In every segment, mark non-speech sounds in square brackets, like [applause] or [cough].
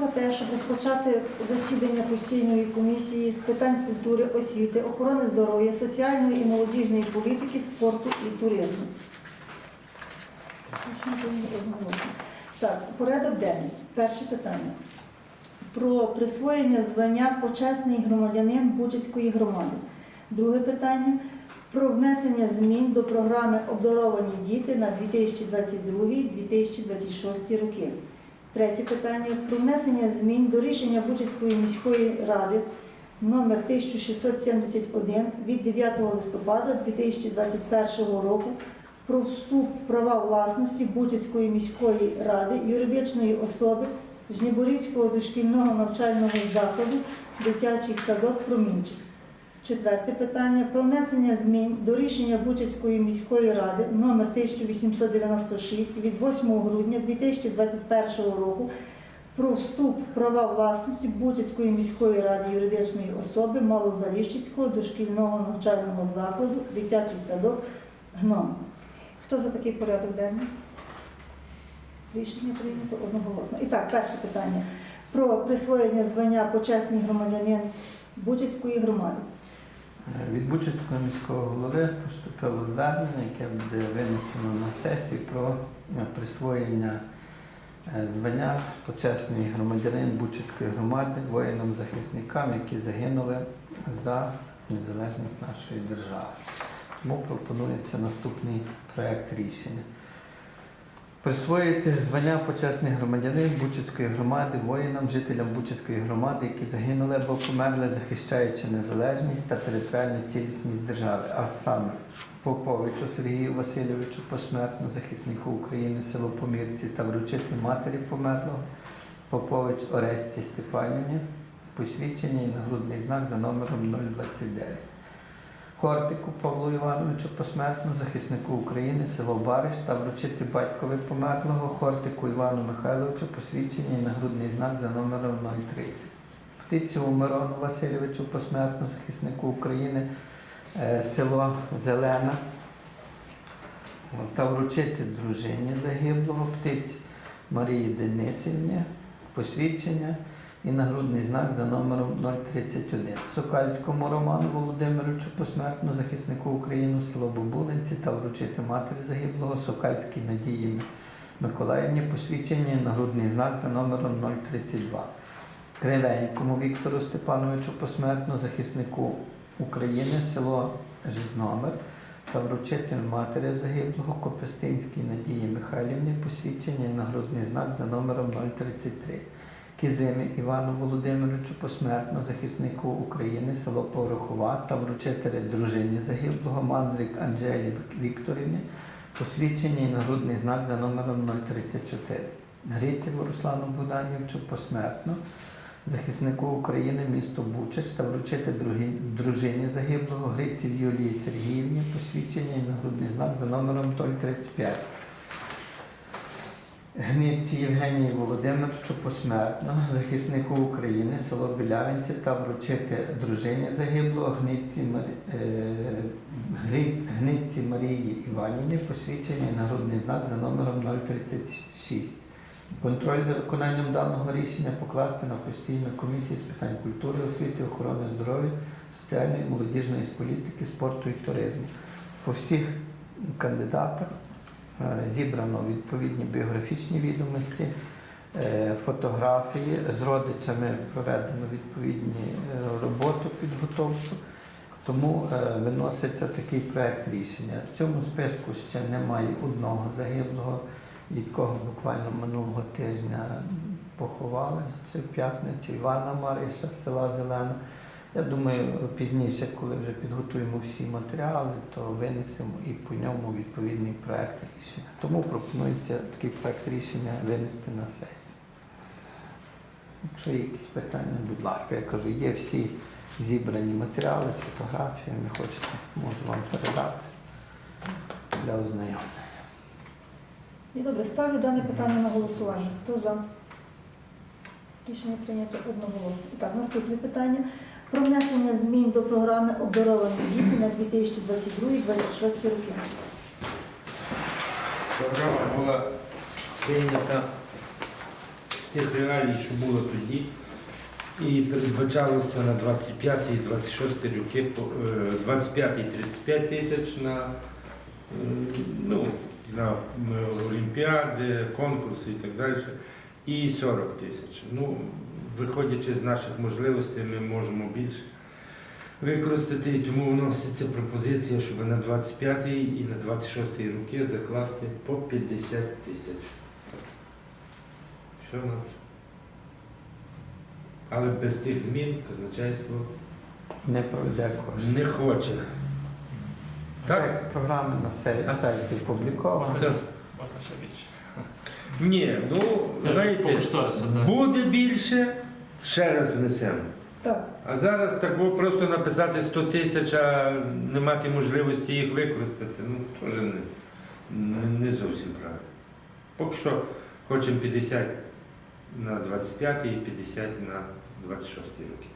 за те, щоб розпочати засідання постійної комісії з питань культури, освіти, охорони здоров'я, соціальної і молодіжної політики, спорту і туризму? Так, порядок денний. Перше питання. Про присвоєння звання почесний громадянин Бучицької громади. Друге питання про внесення змін до програми Обдаровані діти на 2022-2026 роки. Третє питання про внесення змін до рішення Бучицької міської ради номер 1671 від 9 листопада 2021 року про вступ права власності Бучицької міської ради юридичної особи Жнібурівського дошкільного навчального закладу дитячий садок Промінчик. Четверте питання про внесення змін до рішення Бучицької міської ради номер 1896 від 8 грудня 2021 року про вступ права власності Бучицької міської ради юридичної особи Малозаліщицького дошкільного навчального закладу дитячий садок ГНОМ. Хто за такий порядок денний? Рішення прийнято одноголосно. І так, перше питання про присвоєння звання почесний громадянин Бучицької громади. Е, Від Бучицького міського голови поступило звернення, яке буде винесено на сесії про е, присвоєння е, звання почесний громадянин Бучицької громади воїнам-захисникам, які загинули за незалежність нашої держави. Тому пропонується наступний проект рішення. Присвоїти звання почесний громадянин Бучицької громади воїнам, жителям Бучицької громади, які загинули або померли, захищаючи незалежність та територіальну цілісність держави, а саме Поповичу Сергію Васильовичу, посмертно захиснику України, село Помірці та вручити матері померлого, Попович Оресті Степанівні, посвідчення і нагрудний знак за номером 029. Хортику Павлу Івановичу посмертно захиснику України, село Бариш та вручити батькові померлого Хортику Івану Михайловичу посвідчення і нагрудний знак за номером 030. Птицю Мирону Васильовичу посмертно захиснику України, е, село Зелена та вручити дружині загиблого птиць Марії Денисівні посвідчення і нагрудний знак за номером 031. Сокальському Роману Володимировичу посмертно захиснику України село Бобулинці та вручити матері загиблого Сокальській Надії Миколаївні посвідчення і нагрудний знак за номером 032. Кривенькому Віктору Степановичу посмертно захиснику України село Жизномир та вручити матері загиблого Копестинській Надії Михайлівні посвідчення і нагрудний знак за номером 033. Кізимі Івану Володимировичу посмертно захиснику України село Порохова та вручителі дружині загиблого Мандрик Анджелі Вікторівні посвідчення і нагрудний знак за номером 034. Грицеву Руслану Буданівичу посмертно захиснику України місто Бучач та вручити дружині загиблого Гриців Юлії Сергіївні посвідчення і нагрудний знак за номером 035. Гниці Євгенії Володимировичу посмертно, захиснику України, село Білявинці та вручити дружині загиблого Гниці, Марі... е, Гниці Марії Іванівні посвідчення нагрудний знак за номером 036. Контроль за виконанням даного рішення покласти на постійну комісію з питань культури, освіти, охорони здоров'я, соціальної, молодіжної політики, спорту і туризму. По всіх кандидатах зібрано відповідні біографічні відомості, е, фотографії, з родичами проведено відповідні е, роботу, підготовку. Тому е, виноситься такий проект рішення. В цьому списку ще немає одного загиблого, якого буквально минулого тижня поховали. Це в п'ятницю Івана Мариша з села Зелена. Я думаю, пізніше, коли вже підготуємо всі матеріали, то винесемо і по ньому відповідний проект рішення. Тому пропонується такий проект рішення винести на сесію. Якщо є якісь питання, будь ласка, я кажу, є всі зібрані матеріали з фотографіями, хочете, можу вам передати для ознайомлення. І добре, ставлю дане питання на голосування. Хто за? Рішення прийнято одноголосно. І так, наступне питання. Про внесення змін до програми обдаровані діти на 2022-2026 роки. Програма була прийнята з цих реалій, що було тоді. І передбачалося на 25 і 26 роки, по- е, 25 і 35 тисяч на, е, ну, на олімпіади, конкурси і так далі. І 40 тисяч. Ну, виходячи з наших можливостей, ми можемо більше використати, і тому вноситься пропозиція, щоб на 25 і на 26 роки закласти по 50 тисяч. Що в нас? Але без тих змін казначейство Не проведе кошти. не хоче. Так? Програми на сайті опубліковані. Так. Можна ще більше. Ні, ну знаєте, буде більше, ще раз внесемо. Так, А зараз так було просто написати 100 тисяч, а не мати можливості їх використати, ну теж не, не, не зовсім правильно. Поки що хочемо 50 на 25 і 50 на 26 роки.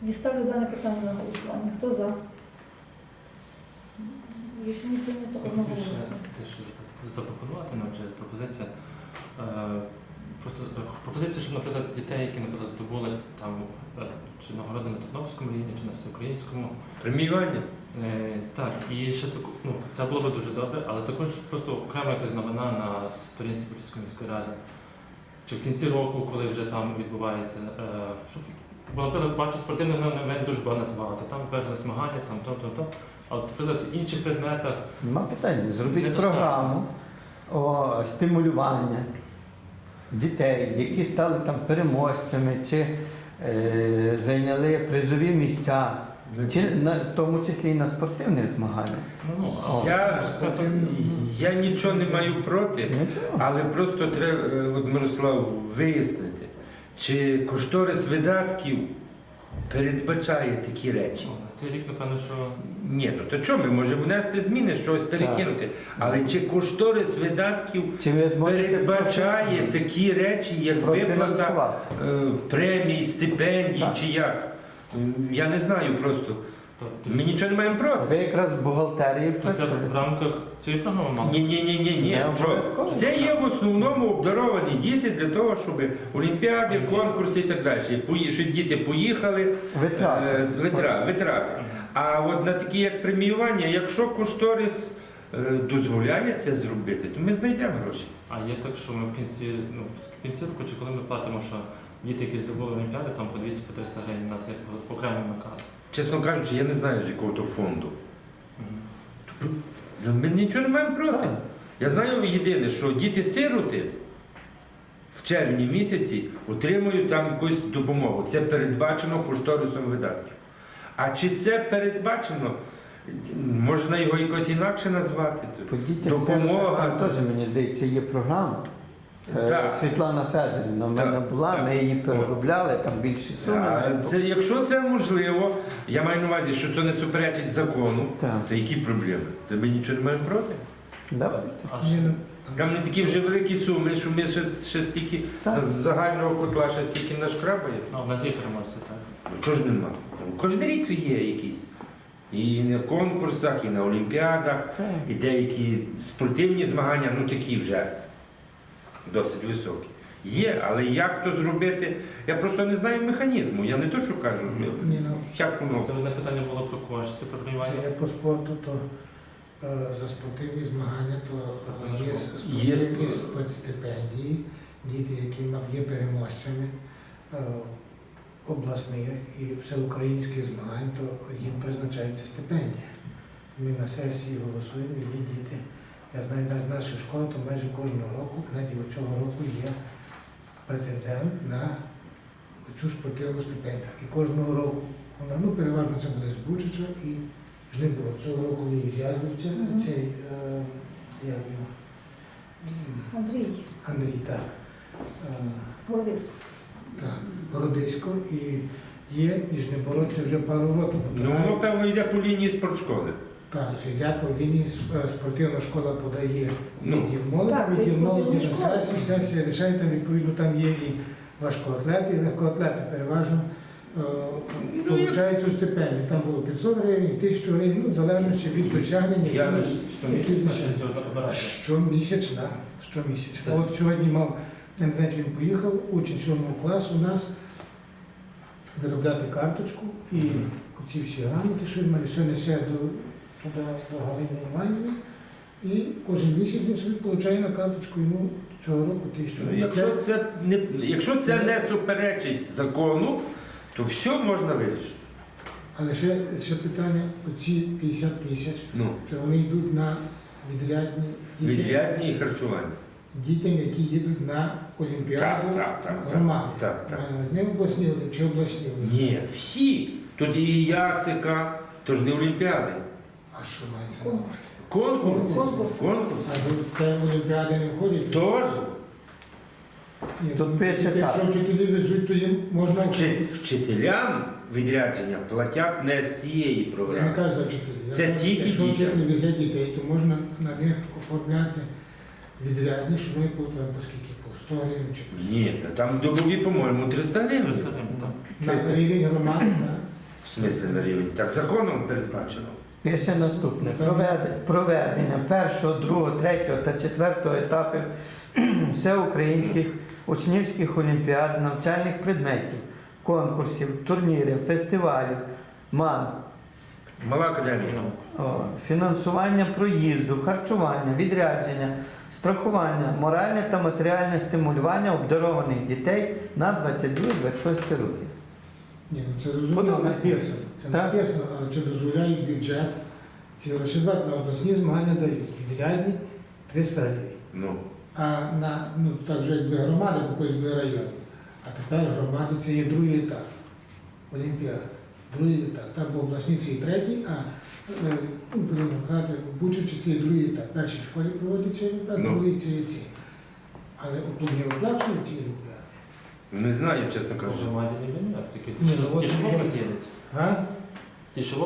тоді ставлю дане питання на голосування. Хто за? Рішення прийнято одноголосно. запропонувати нам чи пропозиція. Е, Просто е, пропозиція, щоб, наприклад, дітей, які, наприклад, здобули там е, чи нагороди на Тернопільському рівні, чи на всеукраїнському. Преміювання? Е, Так, і ще таку, ну, це було б дуже добре, але також просто окрема якась новина на сторінці Почеської міської ради. Чи в кінці року, коли вже там відбувається, е, щоб, бо, наприклад, бачу спортивних новин дуже багато багато. Там певне змагання, там то, то, то. А от, наприклад, в інших предметах Нема питань. Зробіть програму о, стимулювання дітей, які стали там переможцями, чи е, зайняли призові місця, чи на, в тому числі і на спортивних змаганнях. Ну, О. Я, я нічого не маю проти, Нічого. але просто треба, е, от Мирослав, вияснити, чи кошторис видатків передбачає такі речі. Це цей рік, напевно, що Ні, ну то чому ми можемо внести зміни, щось перекинути. Але чи кошторис видатків Чи ви зможете передбачає такі речі, як виплата профінансувати? е, премій, стипендій Так. чи як? М, Я не знаю просто. То, Ми нічого не маємо проти. Ви якраз в бухгалтерії то це в рамках цієї програми мало. Ні, ні, ні, ні, ні. Не Що? обов'язково. Це є в основному обдаровані діти для того, щоб олімпіади, конкурси і так далі. Пої- Щоб діти поїхали, Витрати. е, витра- витрати. А от на такі як преміювання, якщо кошторис е, дозволяє це зробити, то ми знайдемо гроші. А є так, що ми в кінці, ну, в кінці року, чи коли ми платимо, що діти, які здобули олімпіади, там по 200-300 гривень у нас є окремий наказ. Чесно кажучи, я не знаю з якого то фонду. Ну, Ми нічого не маємо проти. Я знаю єдине, що діти-сироти в червні місяці отримують там якусь допомогу. Це передбачено кошторисом видатків. А чи це передбачено, можна його якось інакше назвати? Допомога. Там теж, мені здається, є програма. Е, Так. Світлана Федорівна в мене Так, була, так. ми її переробляли, там більші суми. А Це, якщо це можливо, я маю на увазі, що це не суперечить закону, Так. то які проблеми? То ми нічого не маємо проти. Давайте. Там не такі вже великі суми, що ми ще, ще стільки Так. з загального котла ще стільки нашкрабаємо. а, у нас є переможці, так. Ну, Чого ж нема? Кожен рік є якісь. І на конкурсах, і на олімпіадах, Так. і деякі спортивні змагання, ну такі вже досить високі. Є, але як то зробити? Я просто не знаю механізму. Я не то, що кажу, Ні, ну, як воно. Це одне питання було про кошти, про це як по спорту, то е, за спортивні змагання, то е, є спортивні сп- діти, які мав- є переможцями е, обласних і всеукраїнських змагань, то їм призначається стипендія. Ми на сесії голосуємо, і є діти. Я знаю, навіть з нашої школи, то майже кожного року, навіть і цього року є претендент на цю спортивну стипендію. І кожного року вона, ну, переважно це буде з Бучича і Жнивого. Цього року є з Яздовця, Мгм. цей, е, як його, Андрій, Андрій, так. Е, Бородисько. так, Городисько і є і Жнебородці вже пару років. Ну, воно, певно, йде по лінії спортшколи. Так, це дякую. Лінії е, спортивна школа подає Ну. відділ молоді, відділ молоді на сесію, сесія рішає, там відповідно там є і важкоатлети, і легкоатлети переважно. е, Ну, Получають цю стипендію. Там було 500 гривень, 1000 гривень, ну, в залежності від досягнення. Я ж-? Щомісячна. Щомісячна. От сьогодні мав не знаю, він поїхав, учень 7 класу у нас виробляти карточку і оці всі грамоти, що він має, все несе до, туди, до Галини Іванівни. І кожен місяць він собі отримує на карточку йому цього року тисячу. Якщо це не якщо це не суперечить закону, то все можна вирішити. Але ще, ще питання, оці 50 тисяч, Ну, це вони йдуть на відрядні дітям, відрядні і харчування. дітям, які їдуть на Олімпіаду Так, так, так, громади. так, так. Не обласні чи обласні Ні, всі. Тоді і Яцика, то ж не Олімпіади. А що мається на увазі? Конкурс. Конкурс. Конкурс. А ви- це Олімпіади не входять? Тож Ні, Тут пише Якщо так. вчителі везуть, то їм можна... вчи- вчителям відрядження платять не з цієї Я не програми. кажу за вчителів. Я Це кажу, тільки Якщо дітям. вчитель везе дітей, то можна на них оформляти відрядні, щоб вони платили по скільки? По 100 гривень чи по 100. Ні, та там добові, по-моєму, 300 гривень. 300 гривень, так. На рівень громади, так. В смислі на рівень. Так законом передбачено. Пише наступне. Проведення, першого, другого, третього та четвертого етапів [clears throat] всеукраїнських учнівських олімпіад з навчальних предметів, конкурсів, турнірів, фестивалів, МАН, Мала академія. Фінансування проїзду, харчування, відрядження, страхування, моральне та матеріальне стимулювання обдарованих дітей на 22-26 років. Ні, ну це зрозуміло, Подобається. написано. Це Так. написано, але чи дозволяє бюджет ці гроші на обласні змагання дають відрядні 300 гривень. Ну, А на ну так же якби громади, бо колись були районні. А тепер громади це є другий етап. Олімпіада. Другий етап. Так, бо обласні це і третій, а е, ну, будемо грати в це є другий етап. Першій школі проводиться олімпіада, Ну. другий це і ці. Але не оплачують ці. Не знаю, чесно кажучи. має не міняти, тільки Ні, ті, ну, що- от що в я-. А? Що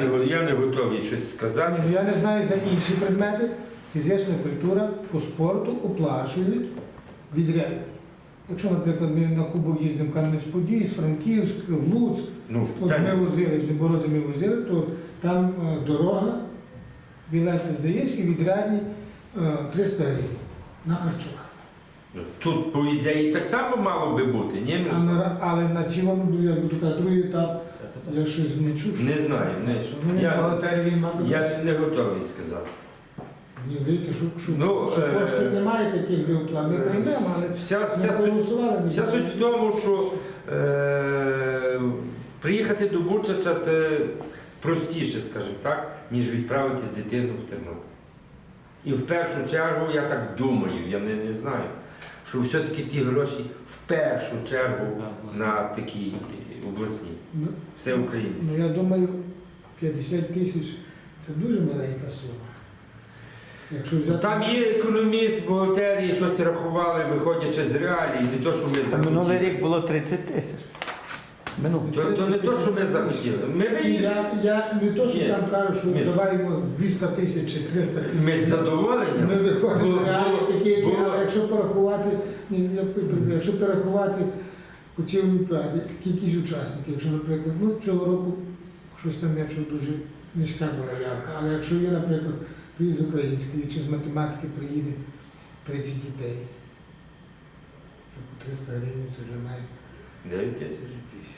не, го- я не готовий щось Ні, сказати. ну, Я не знаю за інші предмети. Фізична культура по спорту оплачують відряд. Якщо, наприклад, ми на Кубок їздимо в Кам'янець-Подій, з Франківськ, в Луцьк, Ну, От ми питання. возили, Жнебороди ми возили, то там е, дорога, білети здаєш і відрядні е, 300 гривень на харчування. Тут, по ідеї, так само мало би бути, ні? А на, але на цілому, я буду казати, другий етап, я щось не чув. Не знаю, не. Ну, Я- мабуть, Я не готовий сказати. мені здається, що, що, Ну, що е, коштів немає таких біоплан. Ми приймемо, але Вся, ми вся, суть, проголосували. вся суть в тому, що е, приїхати до Бучача це простіше, скажімо так, ніж відправити дитину в Тернопіль. І в першу чергу, я так думаю, я не, не знаю, що все-таки ті гроші в першу чергу на такі обласні, Ну, все українське. Ну, я думаю, 50 тисяч це дуже маленька сума. Якщо взяти... Там є економіст, бухгалтерії, щось рахували, виходячи з реалій, не то, що ми Це минулий рік було 30 тисяч. Минулий. То, то не то, що ми захотіли. Ми, би їх- Я, я не то, що Ні. там кажу, що Ні. давай 200 тисяч чи 300 тисяч. ми з задоволенням. Ми виходимо з реалії такі, було- але якщо порахувати, ні, я перепрошую, якщо порахувати оці олімпіади, кількість учасників, якщо, наприклад, ну цього року щось там я чув дуже низька була явка, але якщо є, наприклад, приїзд з української чи з математики приїде 30 дітей, це по 300 гривень, це вже має 9 тисяч. 9 тисяч.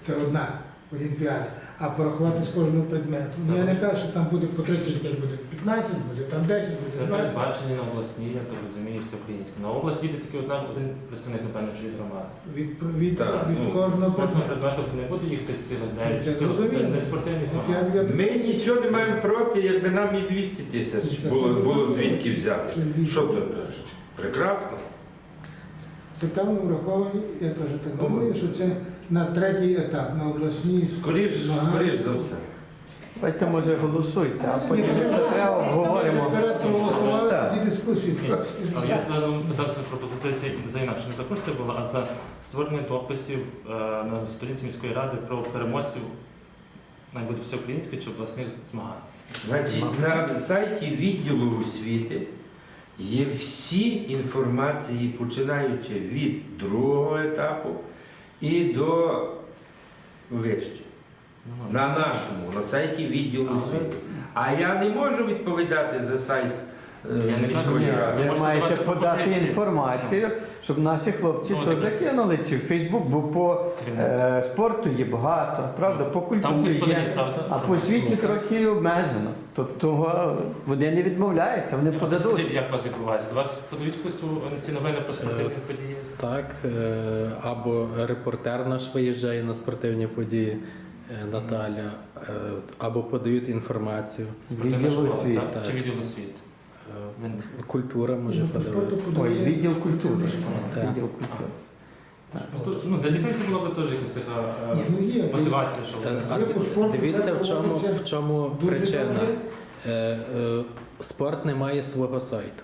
Це одна олімпіада. А порахувати з кожного предмету. Ну я не кажу, що там буде по 30 дітей, буде 15, буде там 10, Це буде 20. передбачені на обласні, я так розумію, все українське. На область їде тільки одна, один представник, напевно, чи від громади. Від, від, Так, від ну, кожного З кожного предмету. предмету не буде їхати цілих день. Це Це зрозуміло. не спортивні От я, змагання. я Ми нічого не маємо проти, якби нам і 200 тисяч було, було звідки взяти. Що тим то? краще. Прекрасно. Це певно враховані, я теж так Ну, думаю, що це на третій етап, на обласній Скоріш, скоріш за все. Давайте, може, голосуйте, а потім це треба обговоримо. Вперед тоді дискусію. Але я загалом питався про пропозиції за інакше, не за кошти було, а за створення дописів е, на сторінці міської ради про переможців найбуде всеукраїнських чи обласних змагань. Значить, на сайті відділу освіти є всі інформації, починаючи від другого етапу і до вище. Ну, На нашому, на сайті відділу освіти. А я не можу відповідати за сайт Я не міської ради. ви можете маєте давати подати пропозиції. інформацію, щоб наші хлопці Ну, то закинули чи в Фейсбук, бо по е, спорту є багато, правда, по Там культурі хтось подає, є, правда? а по освіті трохи обмежено. Тобто е, вони не відмовляються, вони подадуть. Скажіть, як у вас відбувається? До вас подають хтось ці новини про спортивні події? Так, е, або репортер наш виїжджає на спортивні події е, Наталя, е, або подають інформацію. Спортивна Відділ школа, освіти. так? Чи відділ освіти? Культура може Ну, подавати. Ой, відділ культури. Так. Відділ культури. Просто, ну, для дітей це була б теж якась така е, ну є. мотивація, що Е, А спорту дивіться, в чому, в чому причина. Е, е, Спорт не має свого сайту.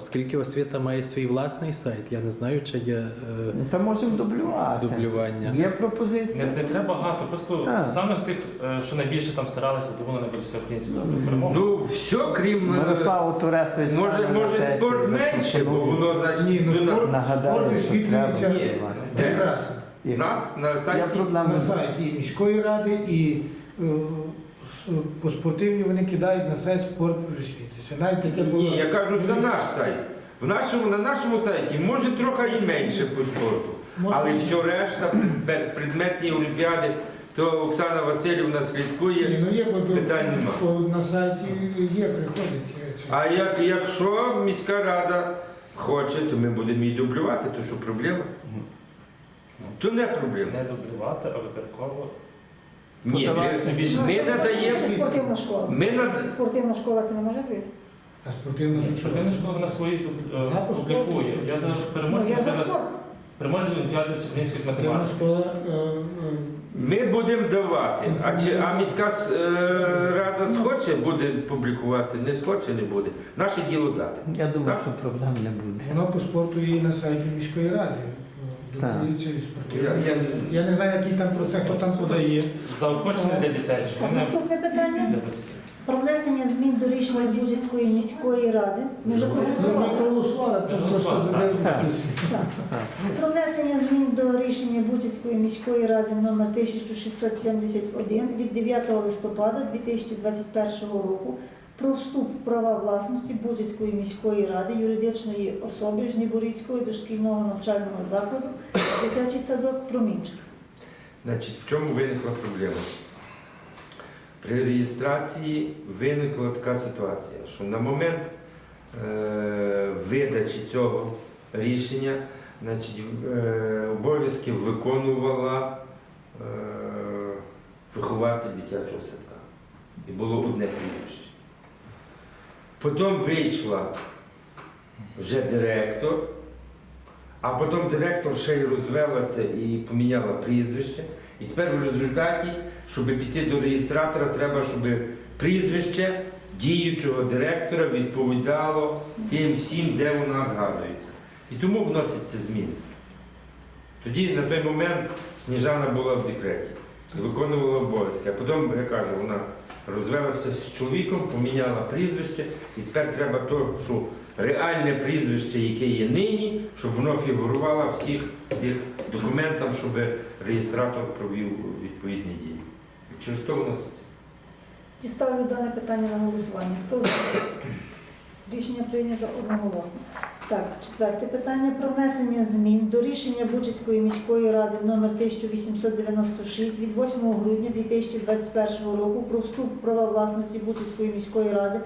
Оскільки освіта має свій власний сайт, я не знаю, чи є е, Ну, Та можемо дублювати. дублювання. Є пропозиція. Не, не треба багато, просто Так. самих тих, е, що найбільше там старалися, тому вони будуть все українською перемогу. Ну, все, крім. е, Мирославу Турестович Може, може спорт менше, бо воно значить. Ні, ну до нас- спорт, Нагадаю, спорт що висвітлюється Ні. Прекрасно. Нас на сайті. проблем На сайті і міської ради, і е, по спортивні вони кидають на сайт спорт висвітлюється. Навіть таке було. Ні, я кажу за наш сайт. В нашому, на нашому сайті може трохи і менше по спорту. Може, Але все решта, предметні олімпіади, то Оксана Васильівна Ні, слідкує. ну є, Питань нема. що на сайті є, приходить. А як, якщо міська рада хоче, то ми будемо її дублювати, то що проблема? То не проблема. Не дублювати, а вибірково. Ні, ми, ми Ну, це спортивна школа. Ми над... Спортивна школа це не може бути? А спортивна Ні. Спортивна школа на свої е, Вона по спорту публікує. Я зараз Ну, переможця я за себе- спорт. переможця олімпіади з української математики. школа. е, е, Ми будемо давати. А, чи, а міська с- е, рада схоче буде публікувати, не схоче, не буде. Наше діло дати. Я думаю, Так. що проблем не буде. Воно по спорту є і на сайті міської ради. Так. Я, я, Я не знаю, який там процес, хто там подає. Заохочення для дітей. щоб Так, вони- наступне питання. Для батьків. Про внесення змін до рішення Бужицької міської ради. Ми вже Ну, Ми проголосували. проголосували, Ми тому зробили дискусію. Про внесення змін до рішення Бучицької міської ради номер 1671 від 9 листопада 2021 року про вступ в права власності Бучицької міської ради юридичної особи Жнібурицького дошкільного навчального закладу дитячий садок Промінчик. Значить, в чому виникла проблема? При реєстрації виникла така ситуація, що на момент е, видачі цього рішення значить, е, обов'язки виконувала е, вихователь дитячого садка. І було одне прізвище. Потім вийшла вже директор, а потім директор ще й розвелася і поміняла прізвище. І тепер в результаті, щоб піти до реєстратора, треба, щоб прізвище діючого директора відповідало тим всім, де вона згадується. І тому вносяться зміни. Тоді на той момент Сніжана була в декреті і виконувала обов'язки. А потім, я кажу, вона розвелася з чоловіком, поміняла прізвище, і тепер треба то, що реальне прізвище, яке є нині, щоб воно фігурувало в всіх тих документах, щоб реєстратор провів відповідні дії. Через то вноситься. І ставлю дане питання на голосування. Хто за? Рішення прийнято одноголосно. Так, четверте питання про внесення змін до рішення Бучицької міської ради номер 1896 від 8 грудня 2021 року про вступ права власності Бучицької міської ради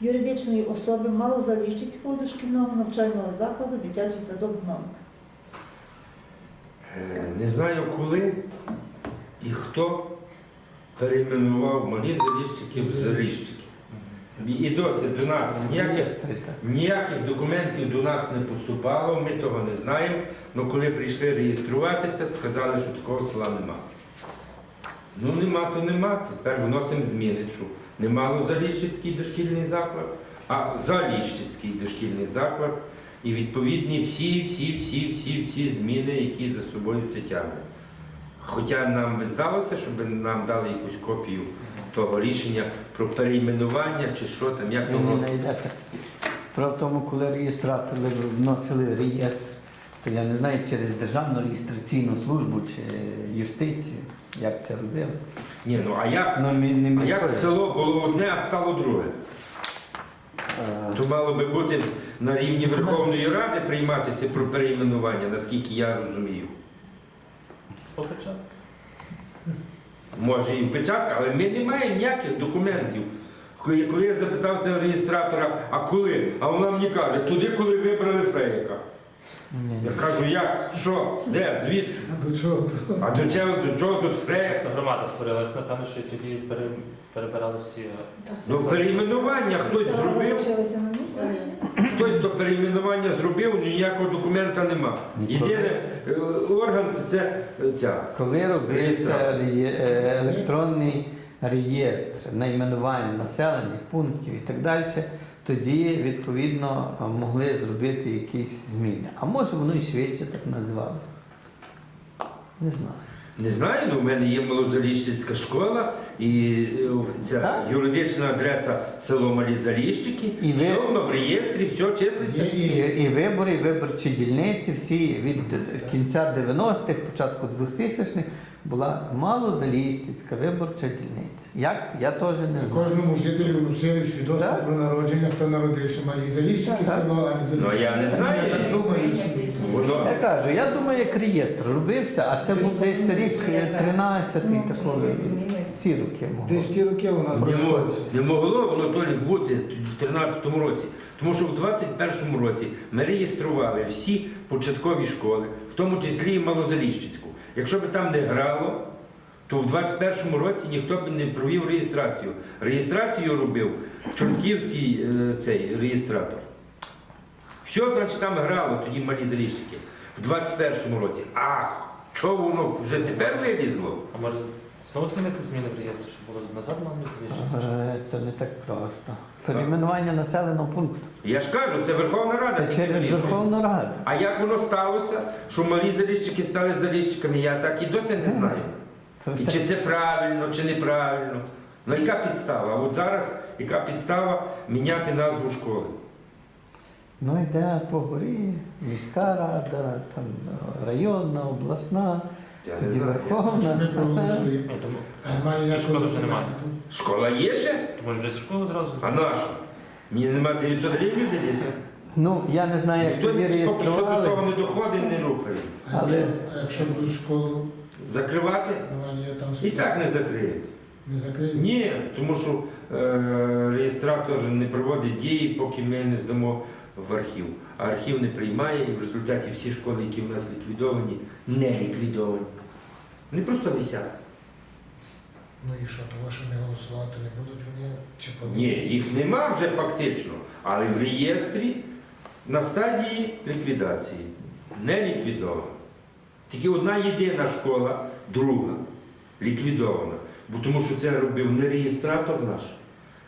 юридичної особи Малозаліщицького дошкільного навчального закладу дитячий садок «Гном». Е, Не знаю коли і хто перейменував малі заліщики в заліщики. І- досі до нас ніяких Ніяких документів до нас не поступало, ми того не знаємо. Але коли прийшли реєструватися, сказали, що такого села нема. Ну нема, то нема. Тепер вносимо зміни, що не Малозаліщицький дошкільний заклад, а Заліщицький дошкільний заклад. І відповідні всі, всі, всі, всі, всі зміни, які за собою це тягне. Хоча нам би здалося, щоб нам дали якусь копію того рішення про перейменування чи що там, як знайдете. Справа в тому, коли реєстратори вносили реєстр, то я не знаю через Державну реєстраційну службу чи юстицію, як це робилося. Ні, ну а як, Ну, мі- не а як село було одне, а стало друге? е, То мало би бути на рівні Верховної Ради прийматися про перейменування, наскільки я розумію. Попечатки. Може і печатка, але ми не маємо ніяких документів. Коли я запитався реєстратора, а коли? А вона мені каже, туди, коли вибрали Фрейка. Я кажу, як? Що? Де? Звідки? А до чого? А до чого, до чого тут Фрейк? Просто громада створилась, напевно, що тоді пере- перебирали всі. е, Ну, перейменування хтось зробив, залишилися на місці. хтось до перейменування зробив, ніякого документа нема. Єдиний е, орган це, це е, ця. Коли робився Реєстратор. реє- е, електронний реєстр найменування населених пунктів і так далі, тоді відповідно могли зробити якісь зміни. А може воно і швидше так називалося. Не знаю. Не знаю, ну в мене є Малозаліщицька школа і е, ця Так. юридична адреса село Малі Заліщики. І ви- Все воно в реєстрі, все числиться. І, і і вибори, і виборчі дільниці, всі від кінця 90-х, початку 2000-х була малозаліщицька виборча дільниця. Як? Я теж не знаю. кожному жителю вносили свідоцтво Так. про народження, хто народився в Малій Заліщики Так, село, а не Заліщики. Ну, я не знаю. Я так думаю. Воно Я кажу, я думаю, як реєстр робився, а це був десь рік 13-й такої. Ці роки могло. Десь ті роки у нас не, не могло воно Толік бути в 2013 році. Тому що в 2021 році ми реєстрували всі початкові школи, в тому числі і Малозаліщицьку. Якщо б там не грало, то в 2021 році ніхто б не провів реєстрацію. Реєстрацію робив Чортківський е, цей реєстратор. Все, значить, там грало тоді малі заліжники в 2021 році. А що воно вже тепер вилізло? А знову змінити зміни в реєстрі, щоб було назад мали звісно? Е, Це не так просто. Перейменування населеного пункту. Я ж кажу, це Верховна Рада. Це тільки через вирішує. Верховну Раду. А як воно сталося, що малі заліщики стали заліщиками, я так і досі не знаю. І чи це правильно, чи неправильно. Ну яка підстава? От зараз яка підстава міняти назву школи? Ну йде по горі, міська рада, там районна, обласна, Я не знаю. Що ми проголосуємо. Ні, тому, Немає ніякого Школи вже немає. документу. Школа є ще? то може вже школу зразу. А наша? Мені немає 900 гривень дадіти? Ну, я не знаю, як Ніхто тоді поки що до того реєстрували. не доходить, не рухає. А Але- якщо- А якщо будуть школу, Закривати? там І так не закриють. не закриють. Ні, тому що е, реєстратор не проводить дії, поки ми не здамо в архів. А архів не приймає, і в результаті всі школи, які в нас ліквідовані, не ліквідовані. Вони просто висять. Ну і що, того, що не голосувати не будуть вони чи Ні, їх нема вже фактично, але в реєстрі на стадії ліквідації. Не ліквідована. Тільки одна єдина школа, друга, ліквідована. Бо тому що це робив не реєстратор наш,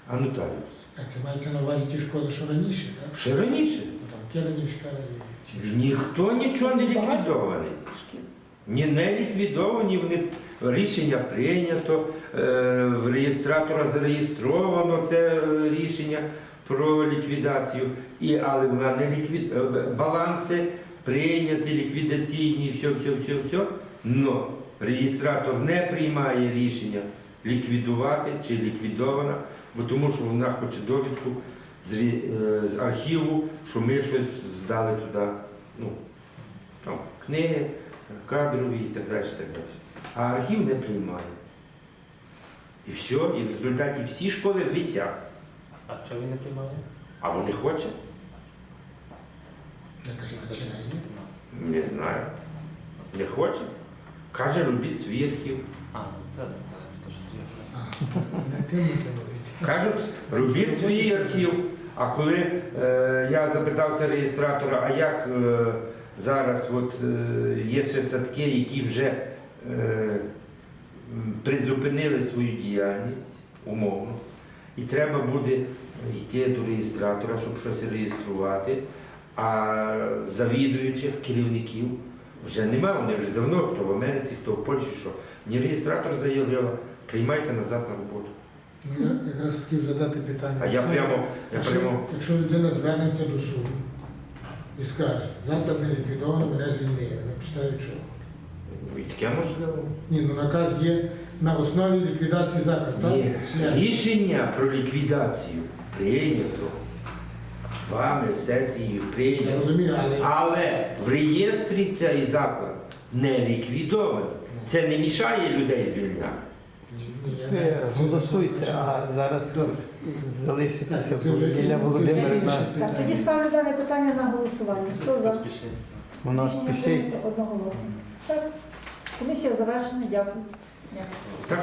а нотаріус. А це мається на увазі ті школи, що раніше, так? Ще раніше. Ну, Там Кеданівська і ті ж. Ніхто нічого не ліквідований. Ні, не ліквідовані, вони рішення прийнято, е, в реєстратора зареєстровано це рішення про ліквідацію, і, але вона не ліквід... е, баланси прийняті, ліквідаційні, все, все, все, все. Но реєстратор не приймає рішення ліквідувати чи ліквідована, бо тому що вона хоче довідку з, е, з архіву, що ми щось здали туди. Ну, там, книги, кадрові і так далі. Так далі. А архів не приймає. І все, і в результаті всі школи висять. А чого він не приймає? А вони хочуть? Не знаю. Не хоче. Каже, робіть свій архів. А, це Кажуть, робіть свій архів. А коли е, я запитався реєстратора, а як е, зараз от, е, є ще садки, які вже е, призупинили свою діяльність умовно, і треба буде йти до реєстратора, щоб щось реєструвати, а завідуючих керівників вже немає, вони вже давно, хто в Америці, хто в Польщі, що мені реєстратор заявила, приймайте назад на роботу. Ну, я якраз хотів задати питання. А я Якщо- прямо, я Якщо, прямо якщо людина звернеться до суду і скаже, завтра не ліквідовано, мене звільнили, на підставі чого? і таке можливо. Ні, ну наказ є на основі ліквідації закладу, так? Ні. Рішення про ліквідацію прийнято вами сесією Я прийнято. розумію, але Але в реєстрі цей заклад не ліквідований. Це не мішає людей звільняти. Не- голосуйте, а зараз залишитеся вже- Біля Володимирівна. Так, тоді ставлю дане питання на голосування. Хто за? Вона Рішення спішить. одноголосно. Так, комісія завершена, дякую. Так